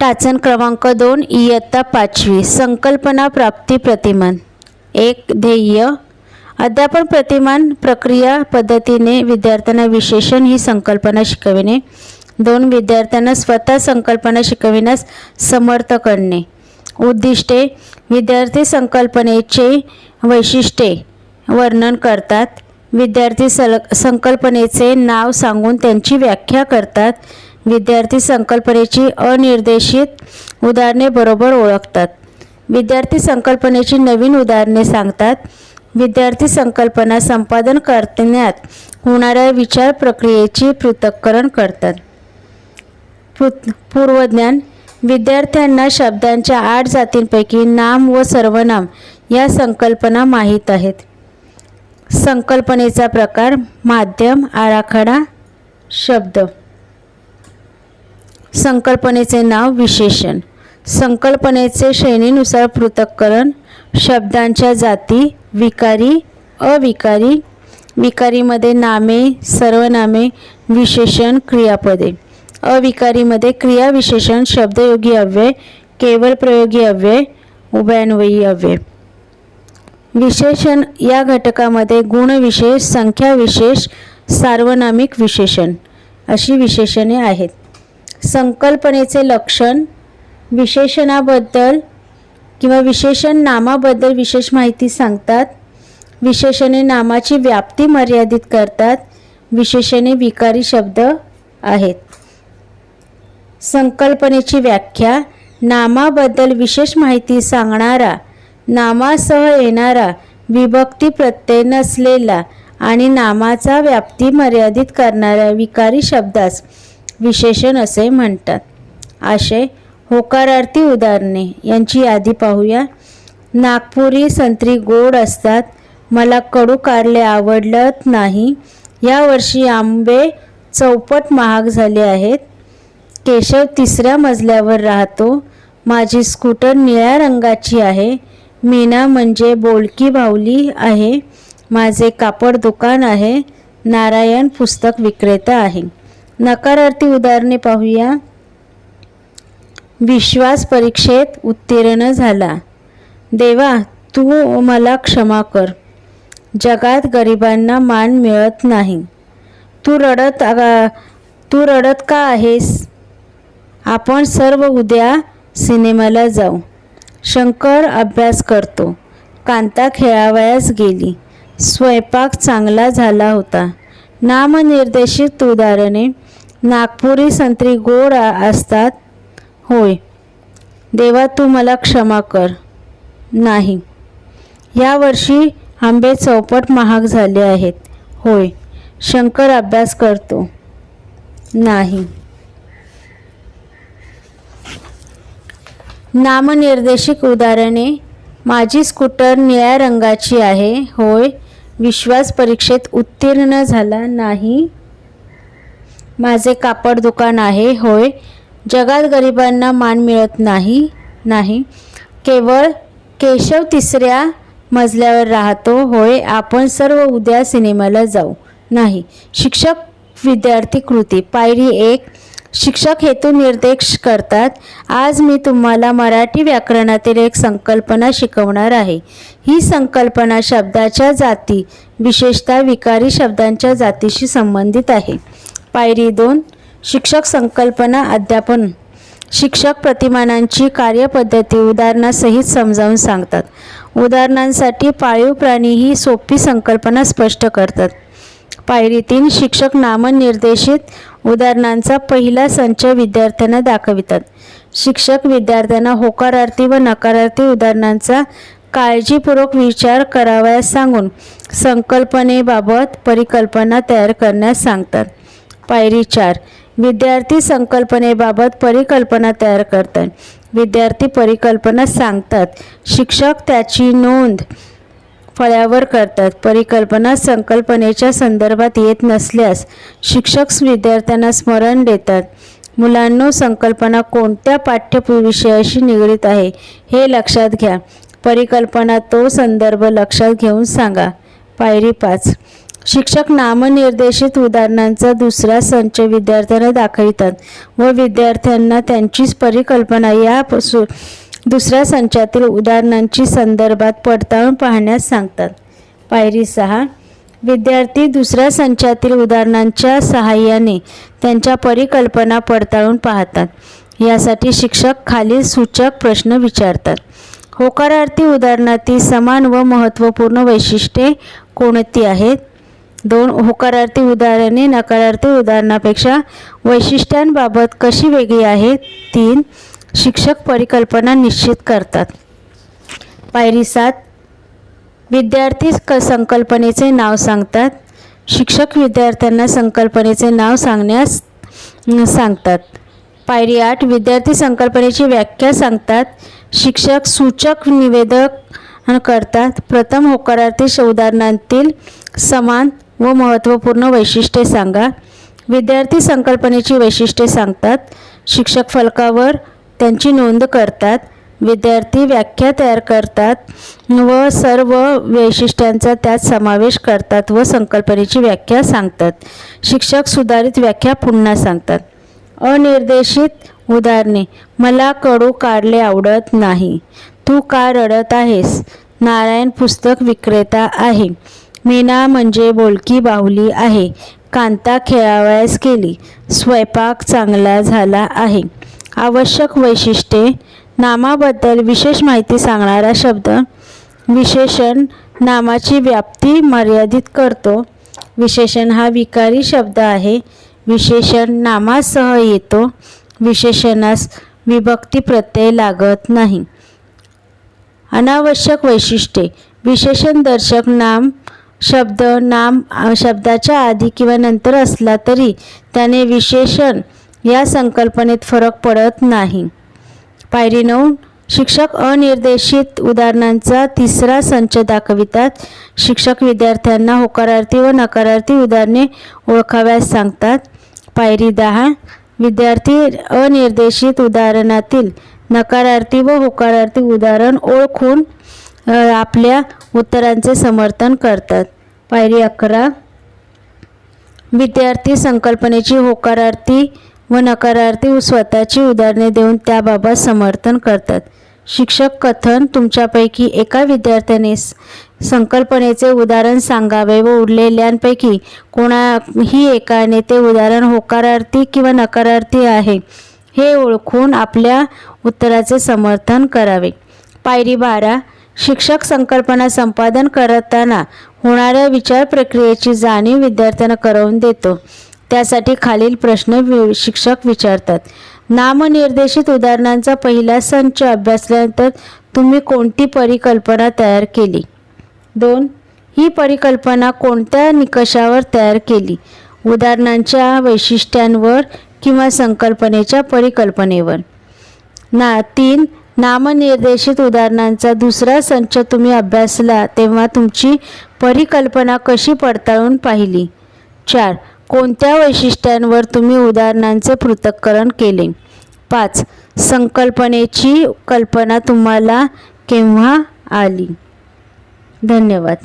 टाचन क्रमांक दोन इयत्ता पाचवी. संकल्पना प्राप्ती प्रतिमान. एक ध्येय. अध्यापन प्रतिमान प्रक्रिया पद्धतीने विद्यार्थ्यांना विशेषण ही संकल्पना शिकविणे. दोन विद्यार्थ्यांना स्वतः संकल्पना शिकविण्यास समर्थ करणे. उद्दिष्टे. विद्यार्थी संकल्पनेचे वैशिष्ट्ये वर्णन करतात. विद्यार्थी सल संकल्पनेचे नाव सांगून त्यांची व्याख्या करतात. विद्यार्थी संकल्पनेची अनिर्देशित उदाहरणे बरोबर ओळखतात. विद्यार्थी संकल्पनेची नवीन उदाहरणे सांगतात. विद्यार्थी संकल्पना संपादन करण्यात होणाऱ्या विचार प्रक्रियेची पृथक्करण करतात. पृ- पूर्वज्ञान विद्यार्थ्यांना शब्दांच्या आठ जातींपैकी नाम व सर्वनाम या संकल्पना माहीत आहेत. संकल्पनेचा प्रकार माध्यम आराखडा शब्द. संकल्पनेचे नाव विशेषण. संकल्पनेचे श्रेणीनुसार पृथक्करण शब्दांच्या जाती विकारी अविकारी विकारीमध्ये नामे सर्वनामे विशेषण क्रियापदे. अविकारीमध्ये क्रिया विशेषण शब्दयोगी अव्यय केवळ प्रयोगी अव्यय उभयान्वयी अव्यय. विशेषण या घटकामध्ये गुणविशेष संख्याविशेष सार्वनामिक विशेषण अशी विशेषणे आहेत. संकल्पनेचे लक्षण विशेषणाबद्दल किंवा विशेषण नामाबद्दल विशेष माहिती सांगतात. विशेषणे नामाची व्याप्ती मर्यादित करतात. विशेषणे विकारी शब्द आहेत. संकल्पनेची व्याख्या नामाबद्दल विशेष माहिती सांगणारा नामासह येणारा विभक्ती प्रत्यय नसलेला आणि नामाचा व्याप्ती मर्यादित करणाऱ्या विकारी शब्दास विशेषण असे म्हणतात. आशय होकारार्थी उदाहरणे. यांची यादी पाहूया. नागपुरी संत्री गोड असतात. मला कडू कारले आवडलत नाही. यावर्षी आंबे चौपट महाग झाले आहेत. केशव तिसऱ्या मजल्यावर राहतो. माझी स्कूटर निळ्या रंगाची आहे. मीना म्हणजे बोलकी भावली आहे. माझे कापड दुकान आहे. नारायण पुस्तक विक्रेता आहे. नकारार्थी उदाहरणे पाहूया. विश्वास परीक्षेत उत्तीर्ण झाला. देवा तू मला क्षमा कर. जगात गरिबांना मान मिळत नाही. तू रडत तू रडत का आहेस? आपण सर्व उद्या सिनेमाला जाऊ. शंकर अभ्यास करतो. कांता खेळावयास गेली. स्वयंपाक चांगला झाला होता. नामनिर्देशित उदाहरणे नागपुरी संत्री गोड असतात? होय. देवा तू मला क्षमा कर. नाही. यावर्षी आंबे चौपट महाग झाले आहेत. होय. शंकर अभ्यास करतो. नाही. नामनिर्देशिक उदाहरणे. माझी स्कूटर निळ्या रंगाची आहे. होय. विश्वास परीक्षेत उत्तीर्ण झाला नाही. माझे कापड दुकान आहे होय. जगात गरिबांना मान मिळत नाही नाही. केवळ केशव तिसऱ्या मजल्यावर राहतो होय. आपण सर्व उद्या सिनेमाला जाऊ. नाही. शिक्षक विद्यार्थी कृती. पायरी एक शिक्षक हेतू निर्देश करतात. आज मी तुम्हाला मराठी व्याकरणातील एक संकल्पना शिकवणार आहे. ही संकल्पना शब्दाच्या जाती विशेषतः विकारी शब्दांच्या जातीशी संबंधित आहे. पायरी दोन शिक्षक संकल्पना अध्यापन. शिक्षक प्रतिमानांची कार्यपद्धती उदाहरणासहित समजावून सांगतात. उदाहरणांसाठी पाळीव प्राणी ही सोपी संकल्पना स्पष्ट करतात. पायरी तीन शिक्षक नामनिर्देशित उदाहरणांचा पहिला संच विद्यार्थ्यांना दाखवितात. शिक्षक विद्यार्थ्यांना होकारार्थी व नकारार्थी उदाहरणांचा काळजीपूर्वक विचार करावयास सांगून संकल्पनेबाबत परिकल्पना तयार करण्यास सांगतात. पायरी चार. विद्यार्थी संकल्पनेबाबत परिकल्पना तयार करतात. विद्यार्थी परिकल्पना सांगतात. शिक्षक त्याची नोंद फळ्यावर करतात. परिकल्पना संकल्पनेच्या संदर्भात येत नसल्यास शिक्षक विद्यार्थ्यांना स्मरण देतात. मुलांनो संकल्पना कोणत्या पाठ्यविषयाशी निगडीत आहे हे लक्षात घ्या. परिकल्पना तो संदर्भ लक्षात घेऊन सांगा. पायरी पाच. शिक्षक नामनिर्देशित उदाहरणांचा दुसरा संच विद्यार्थ्यांना दाखवितात व विद्यार्थ्यांना त्यांचीच परिकल्पना या दुसऱ्या संचातील उदाहरणांची संदर्भात पडताळून पाहण्यास सांगतात. पायरी सहा. विद्यार्थी दुसऱ्या संचातील उदाहरणांच्या सहाय्याने त्यांच्या परिकल्पना पडताळून पाहतात. यासाठी शिक्षक खालील सूचक प्रश्न विचारतात. होकारार्थी उदाहरणातील समान व महत्त्वपूर्ण वैशिष्ट्ये कोणती आहेत? दोन होकारार्थी उदाहरणे नकारार्थी उदाहरणापेक्षा वैशिष्ट्यांबाबत कशी वेगळी आहेत तीन शिक्षक परिकल्पना निश्चित करतात. पायरी सात विद्यार्थी क संकल्पनेचे नाव सांगतात. शिक्षक विद्यार्थ्यांना संकल्पनेचे नाव सांगण्यास सांगतात. पायरी आठ विद्यार्थी संकल्पनेची व्याख्या सांगतात. शिक्षक सूचक निवेदक करतात. प्रथम होकारार्थी उदाहरणांतील समान व महत्त्वपूर्ण वैशिष्ट्ये सांगा. विद्यार्थी संकल्पनेची वैशिष्ट्ये सांगतात. शिक्षक फलकावर त्यांची नोंद करतात. विद्यार्थी व्याख्या तयार करतात व सर्व वैशिष्ट्यांचा त्यात समावेश करतात व संकल्पनेची व्याख्या सांगतात. शिक्षक सुधारित व्याख्या पुन्हा सांगतात. अनिर्देशित उदाहरणे मला कडू काढले आवडत नाही. तू का रडत आहेस? नारायण पुस्तक विक्रेता आहे. मीना म्हणजे बोलकी बाहुली आहे. कांता खेळावयास केली स्वयंपाक चांगला झाला आहे. आवश्यक वैशिष्ट्ये. नामाबद्दल विशेष माहिती सांगणारा शब्द. विशेषण. नामाची व्याप्ती मर्यादित करतो. विशेषण हा विकारी शब्द आहे. विशेषण नामासह येतो. विशेषणास विभक्ती प्रत्यय लागत नाही. अनावश्यक वैशिष्ट्ये. विशेषणदर्शक नाम. शब्द नाम शब्दाच्या आधी किंवा नंतर असला तरी त्याने विशेषण या संकल्पनेत फरक पडत नाही. पायरी नऊ शिक्षक अनिर्देशित उदाहरणांचा तिसरा संच दाखवितात. शिक्षक विद्यार्थ्यांना होकारार्थी व नकारार्थी उदाहरणे ओळखाव्यास सांगतात. पायरी दहा विद्यार्थी अनिर्देशित उदाहरणातील नकारार्थी व होकारार्थी उदाहरण ओळखून आपल्या उत्तरांचे समर्थन करतात. पायरी अकरा. विद्यार्थी संकल्पनेची होकारार्थी व नकारार्थी स्वतःची उदाहरणे देऊन त्याबाबत समर्थन करतात. शिक्षक कथन तुमच्यापैकी एका विद्यार्थ्याने संकल्पनेचे उदाहरण सांगावे व उरलेल्यांपैकी कोणाही एकाने ते उदाहरण होकारार्थी किंवा नकारार्थी आहे हे ओळखून आपल्या उत्तराचे समर्थन करावे. पायरी बारा. शिक्षक संकल्पना संपादन करताना होणाऱ्या विचार प्रक्रियेची जाणीव विद्यार्थ्यांना करवून देतो. त्यासाठी खालील प्रश्न वि- शिक्षक विचारतात. नामनिर्देशित उदाहरणांचा पहिला संच अभ्यासल्यानंतर तुम्ही कोणती परिकल्पना तयार केली? दोन. ही परिकल्पना कोणत्या निकषावर तयार केली? उदाहरणांच्या वैशिष्ट्यांवर किंवा संकल्पनेच्या परिकल्पनेवर. ना तीन. नामनिर्देशित उदाहरणांचा दुसरा संच तुम्ही अभ्यासला तेव्हा तुमची परिकल्पना कशी पडताळून पाहिली? चार. कोणत्या वैशिष्ट्यांवर तुम्ही उदाहरणांचे पृथक्करण केले? पाच. संकल्पनेची कल्पना तुम्हाला केव्हा आली? धन्यवाद.